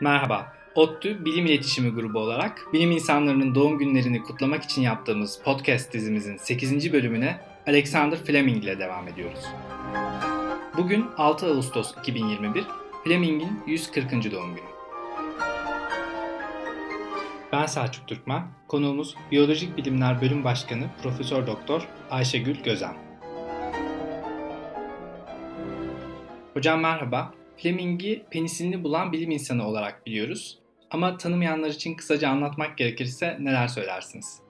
Merhaba. ODTÜ Bilim İletişimi Grubu olarak bilim insanlarının doğum günlerini kutlamak için yaptığımız podcast dizimizin 8. bölümüne Alexander Fleming ile devam ediyoruz. Bugün 6 Ağustos 2021, Fleming'in 140. doğum günü. Ben Selçuk Türkmen, konuğumuz Biyolojik Bilimler Bölüm Başkanı Profesör Doktor Ayşegül Gözen. Hocam merhaba. Fleming'i penisilini bulan bilim insanı olarak biliyoruz. Ama tanımayanlar için kısaca anlatmak gerekirse neler söylersiniz?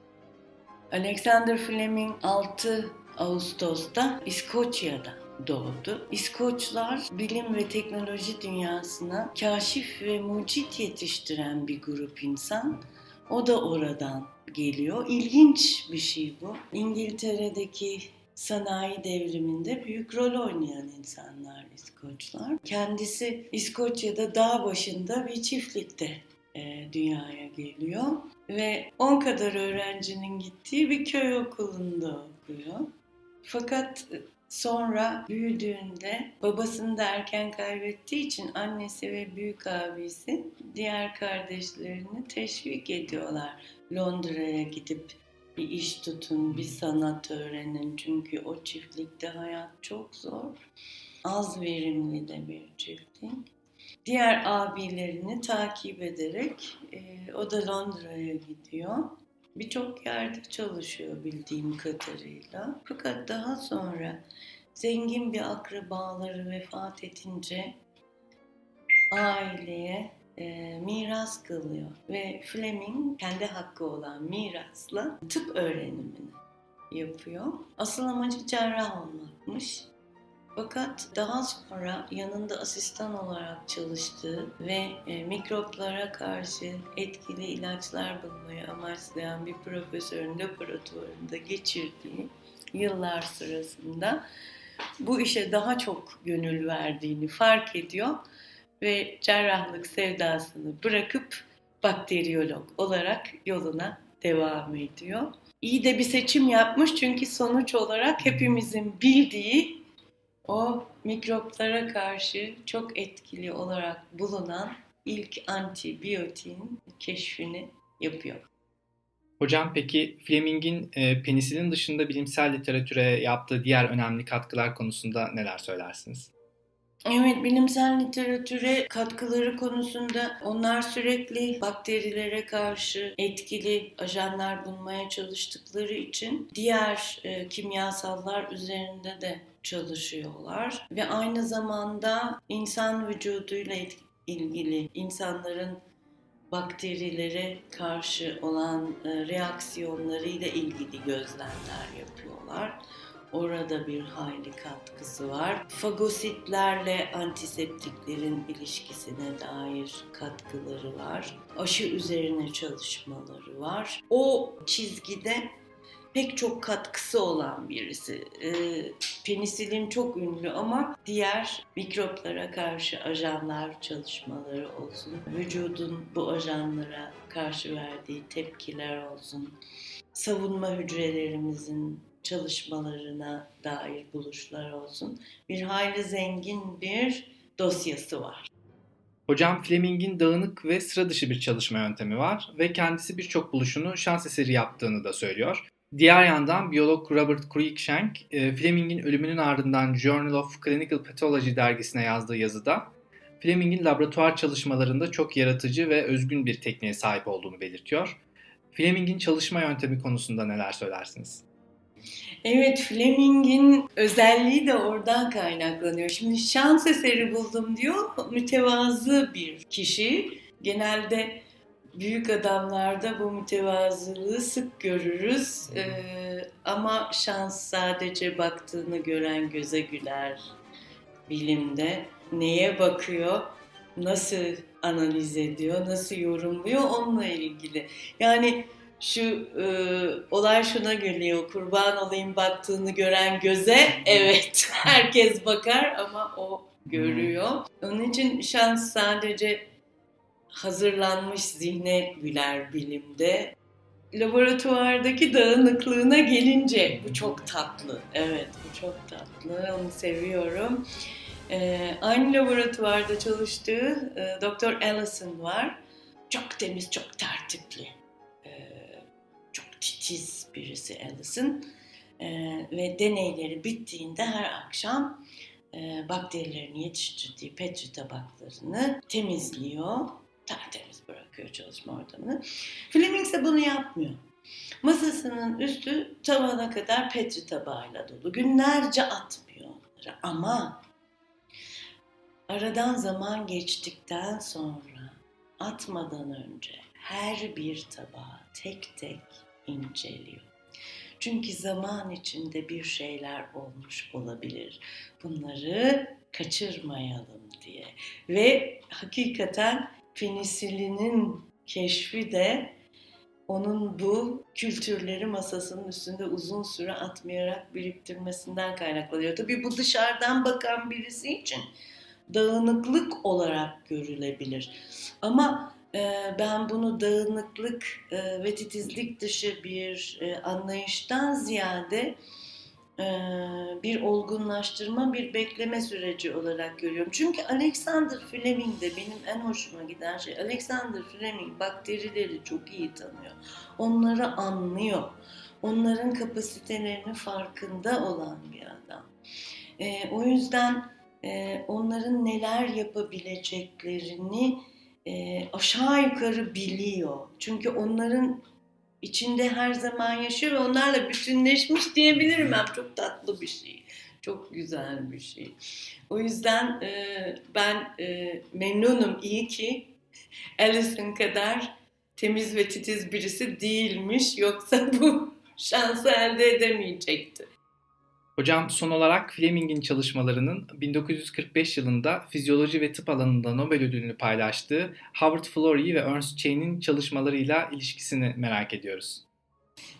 Alexander Fleming 6 Ağustos'ta İskoçya'da doğdu. İskoçlar bilim ve teknoloji dünyasına kaşif ve mucit yetiştiren bir grup insan. O da oradan geliyor. İlginç bir şey bu. İngiltere'deki sanayi devriminde büyük rol oynayan insanlar İskoçlar. Kendisi İskoçya'da dağ başında bir çiftlikte e, dünyaya geliyor ve 10 kadar öğrencinin gittiği bir köy okulunda okuyor. Fakat sonra büyüdüğünde babasını da erken kaybettiği için annesi ve büyük abisi diğer kardeşlerini teşvik ediyorlar. Londra'ya gidip bir iş tutun, bir sanat öğrenin. Çünkü o çiftlikte hayat çok zor. Az verimli de bir çiftlik. Diğer abilerini takip ederek e, o da Londra'ya gidiyor. Birçok yerde çalışıyor bildiğim kadarıyla. Fakat daha sonra zengin bir akrabaları vefat edince aileye e, miras kalıyor ve Fleming kendi hakkı olan mirasla tıp öğrenimini yapıyor. Asıl amacı cerrah olmakmış. Fakat daha sonra yanında asistan olarak çalıştığı ve e, mikroplara karşı etkili ilaçlar bulmayı amaçlayan bir profesörün laboratuvarında geçirdiği yıllar sırasında bu işe daha çok gönül verdiğini fark ediyor ve cerrahlık sevdasını bırakıp bakteriyolog olarak yoluna devam ediyor. İyi de bir seçim yapmış çünkü sonuç olarak hepimizin bildiği o mikroplara karşı çok etkili olarak bulunan ilk antibiyotiğin keşfini yapıyor. Hocam peki Fleming'in e, penisilin dışında bilimsel literatüre yaptığı diğer önemli katkılar konusunda neler söylersiniz? Evet, bilimsel literatüre katkıları konusunda onlar sürekli bakterilere karşı etkili ajanlar bulmaya çalıştıkları için diğer e, kimyasallar üzerinde de çalışıyorlar ve aynı zamanda insan vücuduyla ilgili insanların bakterilere karşı olan e, reaksiyonlarıyla ilgili gözlemler yapıyorlar. Orada bir hayli katkısı var. Fagositlerle antiseptiklerin ilişkisine dair katkıları var. Aşı üzerine çalışmaları var. O çizgide pek çok katkısı olan birisi. E, penisilin çok ünlü ama diğer mikroplara karşı ajanlar çalışmaları olsun, vücudun bu ajanlara karşı verdiği tepkiler olsun, savunma hücrelerimizin çalışmalarına dair buluşlar olsun. Bir hayli zengin bir dosyası var. Hocam Fleming'in dağınık ve sıra dışı bir çalışma yöntemi var ve kendisi birçok buluşunu şans eseri yaptığını da söylüyor. Diğer yandan biyolog Robert Cruikshank, e, Fleming'in ölümünün ardından Journal of Clinical Pathology dergisine yazdığı yazıda Fleming'in laboratuvar çalışmalarında çok yaratıcı ve özgün bir tekniğe sahip olduğunu belirtiyor. Fleming'in çalışma yöntemi konusunda neler söylersiniz? Evet, Fleming'in özelliği de oradan kaynaklanıyor. Şimdi şans eseri buldum diyor, mütevazı bir kişi. Genelde büyük adamlarda bu mütevazılığı sık görürüz. Ee, ama şans sadece baktığını gören göze güler bilimde. Neye bakıyor, nasıl analiz ediyor, nasıl yorumluyor onunla ilgili. Yani şu e, olay şuna geliyor. Kurban olayım baktığını gören göze evet herkes bakar ama o görüyor. Onun için şans sadece hazırlanmış zihne güler bilimde. Laboratuvardaki dağınıklığına gelince bu çok tatlı. Evet bu çok tatlı. Onu seviyorum. Ee, aynı laboratuvarda çalıştığı e, Dr. Allison var. Çok temiz, çok tertipli. Ee, çok titiz birisi Allison. Ee, ve deneyleri bittiğinde her akşam e, bakterilerini yetiştirdiği petri tabaklarını temizliyor. Tertemiz bırakıyor çalışma ortamını. Fleming ise bunu yapmıyor. Masasının üstü tavana kadar petri tabağıyla dolu. Günlerce atmıyor onları ama aradan zaman geçtikten sonra atmadan önce her bir tabağı tek tek inceliyor. Çünkü zaman içinde bir şeyler olmuş olabilir. Bunları kaçırmayalım diye. Ve hakikaten penisilinin keşfi de onun bu kültürleri masasının üstünde uzun süre atmayarak biriktirmesinden kaynaklanıyor. Tabii bu dışarıdan bakan birisi için dağınıklık olarak görülebilir. Ama ben bunu dağınıklık e, ve titizlik dışı bir e, anlayıştan ziyade e, bir olgunlaştırma, bir bekleme süreci olarak görüyorum. Çünkü Alexander Fleming de benim en hoşuma giden şey. Alexander Fleming bakterileri çok iyi tanıyor. Onları anlıyor. Onların kapasitelerinin farkında olan bir adam. O yüzden onların neler yapabileceklerini e, aşağı yukarı biliyor. Çünkü onların içinde her zaman yaşıyor ve onlarla bütünleşmiş diyebilirim ben. Çok tatlı bir şey. Çok güzel bir şey. O yüzden e, ben e, memnunum. İyi ki Alison kadar temiz ve titiz birisi değilmiş. Yoksa bu şansı elde edemeyecekti. Hocam son olarak Fleming'in çalışmalarının 1945 yılında fizyoloji ve tıp alanında Nobel ödülünü paylaştığı Howard Florey ve Ernst Chain'in çalışmalarıyla ilişkisini merak ediyoruz.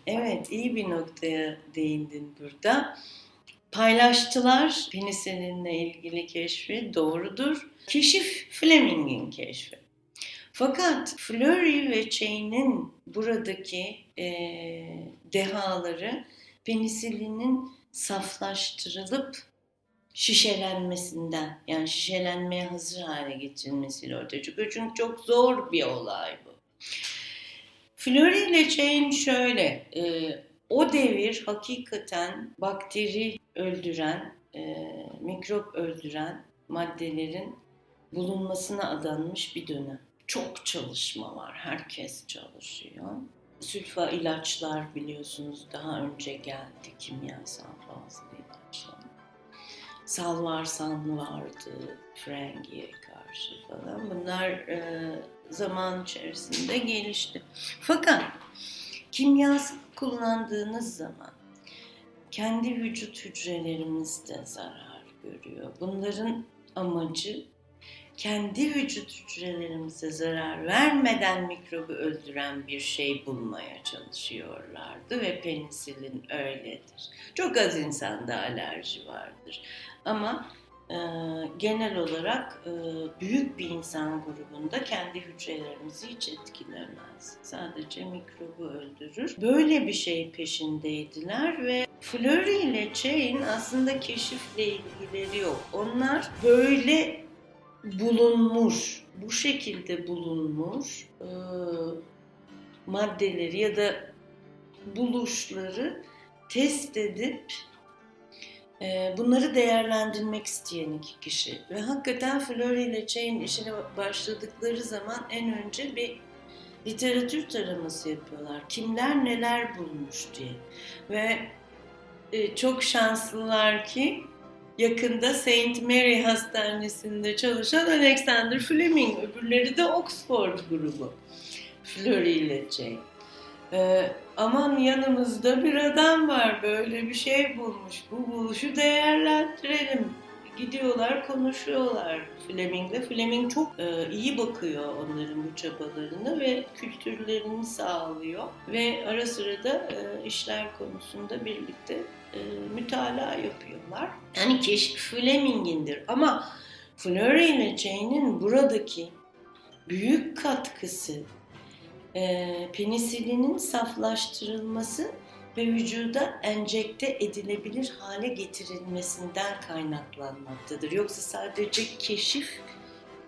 Evet, iyi bir noktaya değindin burada. Paylaştılar penisilinle ilgili keşfi, doğrudur. Keşif Fleming'in keşfi. Fakat Fleury ve Chain'in buradaki e, dehaları penisilinin saflaştırılıp şişelenmesinden yani şişelenmeye hazır hale getirilmesiyle ortaya çıkıyor. Çünkü çok zor bir olay bu. Fleury ile Chain şöyle, e, o devir hakikaten bakteri öldüren, e, mikrop öldüren maddelerin bulunmasına adanmış bir dönem. Çok çalışma var, herkes çalışıyor. Sülfa ilaçlar biliyorsunuz daha önce geldi, kimyasal bazı ilaçlar. Salvarsan vardı, frengiye karşı falan. Bunlar e, zaman içerisinde gelişti. Fakat kimyasal kullandığınız zaman kendi vücut hücrelerimiz de zarar görüyor. Bunların amacı kendi vücut hücrelerimize zarar vermeden mikrobu öldüren bir şey bulmaya çalışıyorlardı ve penisilin öyledir. Çok az insanda alerji vardır ama e, genel olarak e, büyük bir insan grubunda kendi hücrelerimizi hiç etkilemez. Sadece mikrobu öldürür. Böyle bir şey peşindeydiler ve Fleury ile Chain aslında keşifle ilgileri yok. Onlar böyle bulunmuş, bu şekilde bulunmuş e, maddeleri ya da buluşları test edip e, bunları değerlendirmek isteyen iki kişi. Ve hakikaten Fleury ile Chain işine başladıkları zaman en önce bir literatür taraması yapıyorlar. Kimler neler bulmuş diye. Ve e, çok şanslılar ki yakında St. Mary Hastanesi'nde çalışan Alexander Fleming, öbürleri de Oxford grubu. Fleury ile Jane. Ee, aman yanımızda bir adam var böyle bir şey bulmuş. Bu buluşu değerlendirelim. Gidiyorlar konuşuyorlar Fleming'le. Fleming çok e, iyi bakıyor onların bu çabalarını ve kültürlerini sağlıyor. Ve ara sıra da e, işler konusunda birlikte e, mütalaa yapıyorlar. Yani keşif Fleming'indir ama Fleury ile Chain'in buradaki büyük katkısı e, penisilinin saflaştırılması ve vücuda enjekte edilebilir hale getirilmesinden kaynaklanmaktadır. Yoksa sadece keşif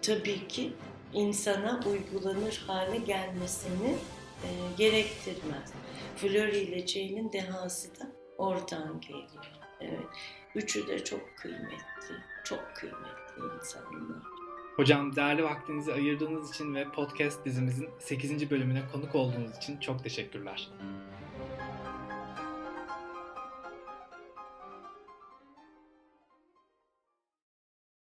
tabii ki insana uygulanır hale gelmesini e, gerektirmez. Flori ile Jane'in dehası da oradan geliyor. Evet. Üçü de çok kıymetli, çok kıymetli insanlar. Hocam değerli vaktinizi ayırdığınız için ve podcast dizimizin 8. bölümüne konuk olduğunuz için çok teşekkürler.